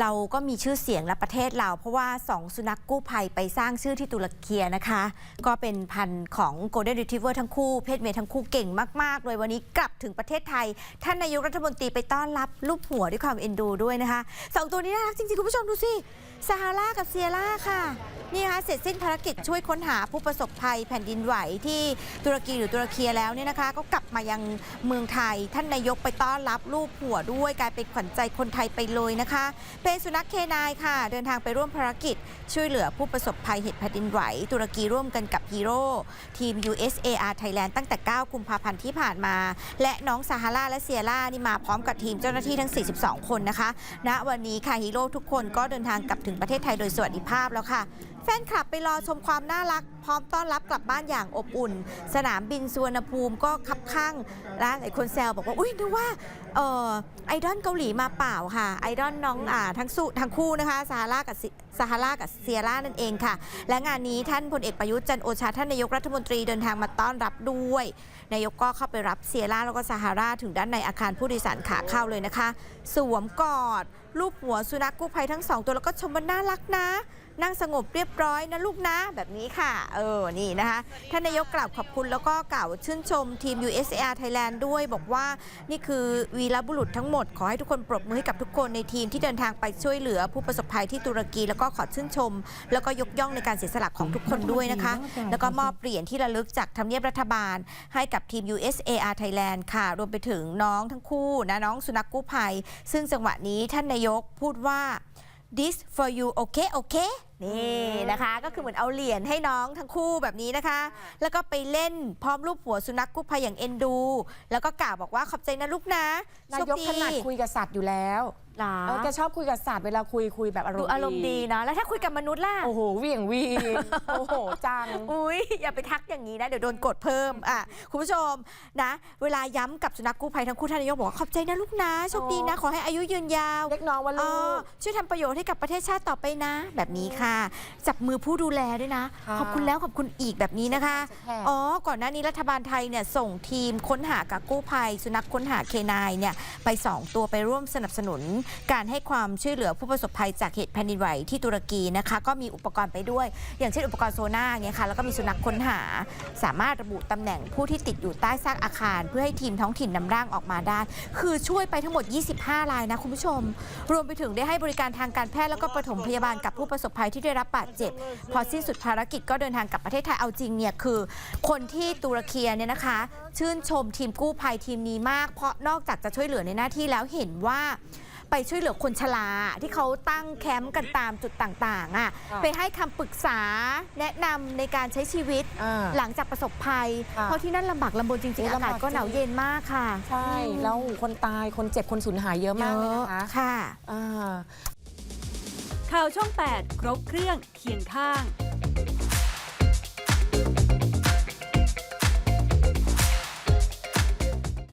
เราก็มีชื่อเสียงและประเทศเราเพราะว่า 2 สุนัขกู้ภัยไปสร้างชื่อที่ตุรกีนะคะ ก็เป็นพันธุ์ของ Golden Retriever ทั้งคู่ เพศเมียทั้งคู่เก่งมากๆเลยวันนี้กลับถึงประเทศไทย ท่านนายกรัฐมนตรีไปต้อนรับรูปหัวด้วยความเอ็นดูด้วยนะคะสองตัวนี้น่ารักจริงๆ คุณผู้ชมดูสิซาฮารากับเซียร่าค่ะ นี่นะคะเสร็จสิ้นภารกิจช่วยค้นหาผู้ประสบภัยแผ่นดินไหวที่ตุรกีหรือตุรเคียแล้วเนี่ยนะคะ ก็กลับมายังเมืองไทย ท่านนายกไปต้อนรับลูกหัวด้วยกลายเป็นขวัญใจคนไทยไปเลยนะคะเป็นสุนัขเคนายค่ะ เดินทางไปร่วมภารกิจช่วยเหลือผู้ประสบภัยเหตุแผ่นดินไหว ตุรกีร่วมกันกับฮีโร่ทีม USAR Thailand ตั้งแต่ 9 กุมภาพันธ์ที่ผ่านมา และน้องซาฮาราและเซียร่านี่มาพร้อมกับทีมเจ้าหน้าที่ทั้ง 42 คนนะคะณวันนี้ค่ะฮีโร่ทุกคนก็เดินทางกลับถึงประเทศไทยโดยสวัสดิภาพแล้วค่ะ ฟนคลับไปรอชมความน่ารัก พร้อมต้อนรับกลับบ้านอย่างอบอุ่น สนามบินสุวรรณภูมิก็คับข้างและหลายคนแซวบอกว่า อุ้ยนึกว่าเออไอดอลเกาหลีมาเปล่าค่ะ ไอดอลน้องอ่าทั้งสุทั้งคู่นะคะซาฮารากับซาฮารากับเซียร่านั่นเองค่ะ และงานนี้ท่านพลเอกประยุทธ์จันโอชาท่านนายกรัฐมนตรีเดินทางมาต้อนรับด้วย นายกก็เข้าไปรับเซียร่าแล้วก็ซาฮาราถึงด้านในอาคารผู้โดยสารขาเข้าเลยนะคะ สวมกอดรูปหัวสุนัขกู้ภัยทั้งสองตัวแล้วก็ชมว่าน่ารักนะ นั่งสงบเรียบร้อยนะลูกนะแบบนี้ค่ะ เออ นี่นะคะท่านนายกกล่าวขอบคุณแล้วก็กล่าวชื่นชมทีม USAR Thailand ด้วย บอกว่านี่คือวีรบุรุษทั้งหมด ขอให้ทุกคนปรบมือให้กับทุกคนในทีมที่เดินทางไปช่วยเหลือผู้ประสบภัยที่ตุรกี แล้วก็ขอชื่นชม แล้วก็ยกย่องในการเสียสละของทุกคนด้วยนะคะ แล้วก็มอบเหรียญที่ระลึกจากทำเนียบรัฐบาล ให้กับทีม USAR Thailand ค่ะ รวมไปถึงน้องทั้งคู่นะน้องสุนัขกู้ภัย ซึ่งจังหวะนี้ท่านนายกพูดว่า this for you okay okay นี่นะคะก็คือเหมือนเอาเหรียญให้น้องทั้งคู่แบบนี้นะคะ แล้วก็ไปเล่นพร้อมรูปหัวสุนัขกู้ภัยอย่างเอ็นดู แล้วก็กล่าวบอกว่าขอบใจนะลูกนะนายกโชถคนัดคุยกับสัตว์อยู่แล้ว หรอเออแกชอบคุยกับสัตว์เวลาคุยคุยแบบอารดูมณ์อารมณ์ดีเนาะแล้วถ้าคุยกับมนุษย์ล่ะ โอ้โหเหวี่ยงวีนโอ้โหจัง อุ้ยอย่าไปทักอย่างนี้นะ เดี๋ยวโดนกดเพิ่มอะคุณผู้ชมนะ เวลาย้ำกับสุนัขกู้ภัยทั้งคู่ท่านนายกบอกว่าขอบใจนะลูกนะโชคดีนะ ขอให้อายุยืนยาวเล็กน้องว่าอ๋ลูอก ช่วยทำประโยชน์ให้กับประเทศชาติต่อไปนะ แบบนี้ค่ะ จับมือผู้ดูแลด้วยนะ ค่ะ ขอบคุณแล้วขอบคุณอีกแบบนี้นะคะแขกอ๋อ ก่อนหน้านี้รัฐบาลไทยเนี่ยส่งทีมค้นหากับกู้ภัย สุนัขค้นหาเคนายเนี่ยไป 2 ตัวไปร่วมสนับสนุนการให้ความช่วยเหลือผู้ประสบภัยจากเหตุแผ่นดินไหวที่ตุรกีนะคะ ก็มีอุปกรณ์ไปด้วย อย่างเช่นอุปกรณ์โซน่าเนี่ยค่ะแล้วก็มีสุนัขค้นหา สามารถระบุตำแหน่งผู้ที่ติดอยู่ใต้ซากอาคาร เพื่อให้ทีมท้องถิ่นนำร่างออกมาได้ คือช่วยไปทั้งหมด 25 รายนะคุณผู้ชม รวมไปถึงได้ให้บริการทางการแพทย์แล้วก็ปฐมพยาบาลกับผู้ประสบภัยที่ได้รับบาดเจ็บ พอสิ้นสุดภารกิจก็เดินทางกลับประเทศไทยเอาจริงเนี่ยคือคนที่ตุรเคีเนี่ยนะคะ ชื่นชมทีมกู้ภัยทีมนี้มาก เพราะนอกจากจะช่วยเหลือในหน้าที่แล้วเห็นว่า ไปช่วยเหลือคนชราที่เขาตั้งแคมป์กันตามจุดต่างๆอะค่ะไปให้คำปรึกษาแนะนำในการใช้ชีวิตอ่าหลังจากประสบภัย ค่ะเพราะที่นั่นลำบากลำบนจริงๆโอ้อากาศลำบากก็หนาวจริงเย็นมากค่ะใช่ แล้วคนตายคนเจ็บคนสูญหายเยอะมากเลยนะคะ ค่ะ อ่า ข่าวช่อง 8 ครบเครื่องเคียงข้าง